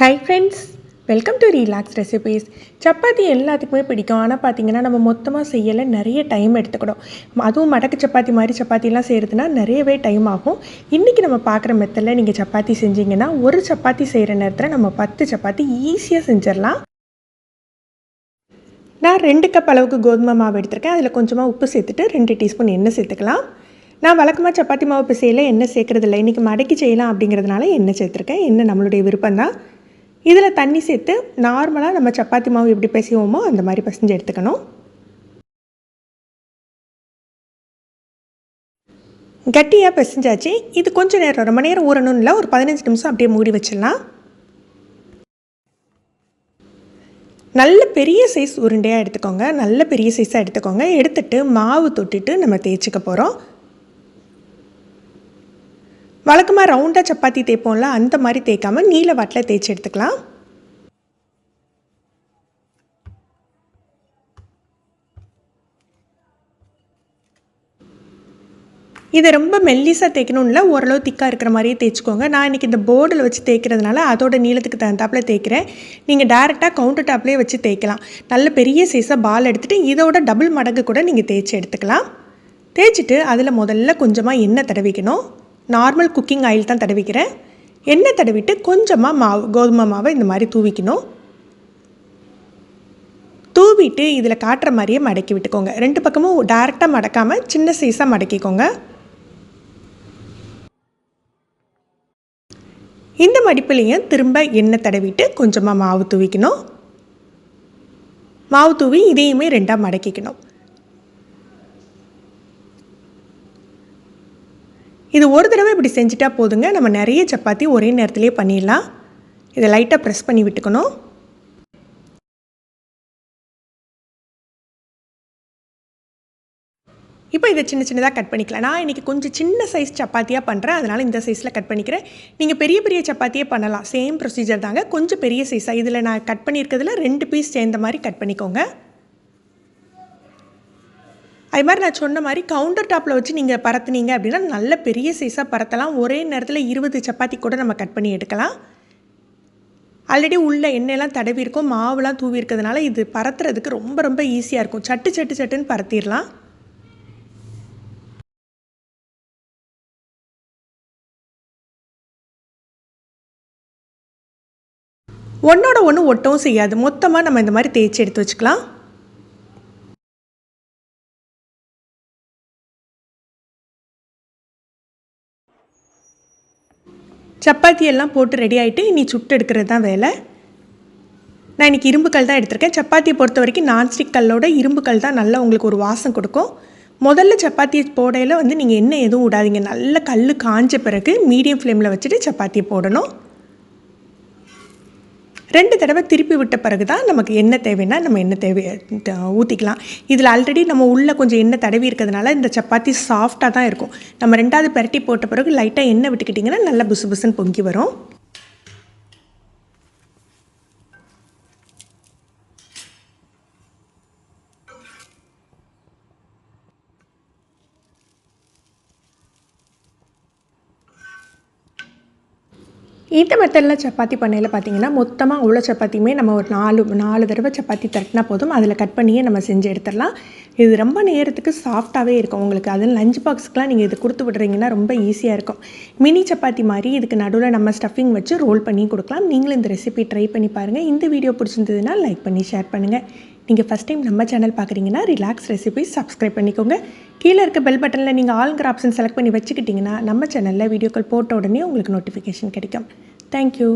Hi friends welcome to relax recipes chapati எல்லாத்துக்குமே பிடிக்கும். ஆனால் பார்த்தீங்கன்னா நம்ம மொத்தமாக செய்யலை நிறைய டைம் எடுத்துக்கணும். அதுவும் மடக்கு சப்பாத்தி மாதிரி சப்பாத்திலாம் செய்கிறதுனா நிறையவே டைம் ஆகும். இன்றைக்கி நம்ம பார்க்குற மெத்தடில் நீங்கள் சப்பாத்தி செஞ்சீங்கன்னா ஒரு சப்பாத்தி செய்கிற நேரத்தில் நம்ம பத்து சப்பாத்தி ஈஸியாக செஞ்சிடலாம். நான் ரெண்டு கப் அளவுக்கு கோதுமை மாவு எடுத்திருக்கேன். அதில் கொஞ்சமாக உப்பு சேர்த்துட்டு ரெண்டு டீஸ்பூன் எண்ணெய் சேர்த்துக்கலாம். நான் வழக்கமாக சப்பாத்தி மாவு பிசையில் எண்ணெய் சேர்க்குறதில்ல இன்றைக்கி மடக்கி செய்யலாம் அப்படிங்கிறதுனால எண்ணெய் சேர்த்துருக்கேன். எண்ணெய் நம்மளுடைய விருப்பம் தான் இதில் தண்ணி சேர்த்து நார்மலாக நம்ம சப்பாத்தி மாவு எப்படி பிசைவோமோ அந்த மாதிரி பிசைஞ்சு எடுத்துக்கணும். கட்டியாக பிசைஞ்சாச்சு. இது கொஞ்சம் நேரம் ரொம்ப நேரம் ஊறணும் இல்லை ஒரு பதினஞ்சு நிமிஷம் அப்படியே மூடி வச்சிடலாம். நல்ல பெரிய சைஸ் உருண்டையாக எடுத்துக்கோங்க. நல்ல பெரிய சைஸாக எடுத்துக்கோங்க. எடுத்துட்டு மாவு தொட்டிட்டு நம்ம தேய்ச்சிக்க போகிறோம் வழக்கமாக ரவுண்டாக சப்பாத்தி தேய்ப்போம்ல அந்த மாதிரி தேய்க்காமல் நீல வாட்டில் தேய்ச்சி எடுத்துக்கலாம். இதை ரொம்ப மெல்லிசாக தேய்க்கணும்ல ஓரளவு திக்காக இருக்கிற மாதிரியே தேய்ச்சிக்கோங்க. நான் இன்றைக்கி இந்த போர்டில் வச்சு தேய்க்கிறதுனால அதோட நீளத்துக்கு தகுந்தாப்பில் தேய்க்கிறேன். நீங்கள் டேரெக்டாக கவுண்டர் டாப்லேயே வச்சு தேய்க்கலாம். நல்ல பெரிய சைஸாக பால் எடுத்துகிட்டு இதோட டபுள் மடங்கு கூட நீங்கள் தேய்ச்சி எடுத்துக்கலாம். தேய்ச்சிட்டு அதில் முதல்ல கொஞ்சமாக எண்ணெய் தடவிக்கணும். நார்மல் குக்கிங் ஆயில் தான் தடவிக்கிறேன். எண்ணெய் தடவிட்டு கொஞ்சமாக மாவு கோதுமை மாவை இந்த மாதிரி தூவிக்கணும். தூவிட்டு இதில் காட்டுற மாதிரியே மடக்கி விட்டுக்கோங்க. ரெண்டு பக்கமும் டேரெக்டாக மடக்காமல் சின்ன சைஸாக மடக்கிக்கோங்க. இந்த மடிப்புலையும் திரும்ப எண்ணெய் தடவிட்டு கொஞ்சமாக மாவு தூவிக்கணும். மாவு தூவி இதையுமே ரெண்டாக மடக்கிக்கணும். இது ஒரு தடவை இப்படி செஞ்சுட்டா போதுங்க. நம்ம நிறைய சப்பாத்தி ஒரே நேரத்துலேயே பண்ணிடலாம். இதை லைட்டாக ப்ரெஸ் பண்ணி விட்டுக்கணும். இப்போ இதை சின்ன சின்னதாக கட் பண்ணிக்கலாம். நான் இன்றைக்கி கொஞ்சம் சின்ன சைஸ் சப்பாத்தியாக பண்ணுறேன் அதனால் இந்த சைஸில் கட் பண்ணிக்கிறேன். நீங்கள் பெரிய பெரிய சப்பாத்தியே பண்ணலாம். சேம் ப்ரொசீஜர் தாங்க. கொஞ்சம் பெரிய சைஸாக இதில் நான் கட் பண்ணியிருக்கிறதுல ரெண்டு பீஸ் சேர்ந்த மாதிரி கட் பண்ணிக்கோங்க. அது மாதிரி நான் சொன்ன மாதிரி கவுண்டர் டாப்பில் வச்சு நீங்கள் பரத்துனீங்க அப்படின்னா நல்ல பெரிய சைஸாக பரத்தலாம். ஒரே நேரத்தில் இருபது சப்பாத்தி கூட நம்ம கட் பண்ணி எடுக்கலாம். ஆல்ரெடி உள்ள எண்ணெயெல்லாம் தடவி இருக்கும் மாவுலாம் தூவி இருக்கிறதுனால இது பரத்துறதுக்கு ரொம்ப ரொம்ப ஈஸியாக இருக்கும். சட்டு சட்டு சட்டுன்னு பரத்திடலாம். ஒன்றோட ஒன்று ஒட்டவும் செய்யாது. மொத்தமாக நம்ம இந்த மாதிரி தேய்ச்சி எடுத்து வச்சுக்கலாம். சப்பாத்தி எல்லாம் போட்டு ரெடி ஆகிட்டு இனி சுட்டு எடுக்கிறது தான் வேலை. நான் இன்றைக்கி இரும்பு கல் தான் எடுத்திருக்கேன். சப்பாத்தியை பொறுத்த வரைக்கும் நான்ஸ்டிக் கல்லோட இரும்பு கல் தான் நல்லா உங்களுக்கு ஒரு வாசம் கொடுக்கும். முதல்ல சப்பாத்தி போடையில் வந்து நீங்கள் எண்ணெய் எதுவும் விடாதீங்க நல்ல கல் காஞ்ச பிறகு மீடியம் ஃப்ளேமில் வச்சுட்டு சப்பாத்தியை போடணும். ரெண்டு தடவை திருப்பி விட்ட பிறகு தான் நமக்கு என்ன தேவைன்னா நம்ம எண்ணெய் தேவை ஊற்றிக்கலாம் இதில் ஆல்ரெடி நம்ம உள்ளே கொஞ்சம் எண்ணெய் தடவி இருக்கிறதுனால இந்த சப்பாத்தி சாஃப்டாக தான் இருக்கும். நம்ம ரெண்டாவது பரட்டி போட்ட பிறகு லைட்டாக எண்ணெய் விட்டுக்கிட்டிங்கன்னா நல்லா புசு புசுன்னு பொங்கி வரும். இந்த மெத்தடில் சப்பாத்தி பண்ணையில் பார்த்தீங்கன்னா மொத்தமாக உள்ள சப்பாத்தியுமே நம்ம ஒரு நாலு நாலு தடவை சப்பாத்தி தட்டினா போதும். அதில் கட் பண்ணியே நம்ம செஞ்சு எடுத்துடலாம். இது ரொம்ப நேரத்துக்கு சாஃப்டாகவே இருக்கும் உங்களுக்கு. அதில் லஞ்ச் பாக்ஸ்க்கெலாம் நீங்கள் இது கொடுத்து விடுறீங்கன்னா ரொம்ப ஈஸியாக இருக்கும். மினி சப்பாத்தி மாதிரி இதுக்கு நடுவில் நம்ம ஸ்டஃபிங் வச்சு ரோல் பண்ணி கொடுக்கலாம். நீங்களும் இந்த ரெசிபி ட்ரை பண்ணி பாருங்கள் இந்த வீடியோ பிடிச்சிருந்ததுன்னா லைக் பண்ணி ஷேர் பண்ணுங்கள் நீங்கள் ஃபஸ்ட் டைம் நம்ம சேனல் பார்க்குறீங்கன்னா ரிலாக்ஸ் ரெசிபி சப்ஸ்கிரைப் பண்ணிக்கோங்க. கீழே இருக்க பெல் பட்டனில் நீங்கள் ஆளுங்கிற ஆப்ஷன் செலக்ட் பண்ணி வச்சுக்கிட்டிங்கன்னா நம்ம சேனலில் வீடியோக்கள் போட்ட உடனே உங்களுக்கு நோட்டிஃபிகேஷன் கிடைக்கும். தேங்க்யூ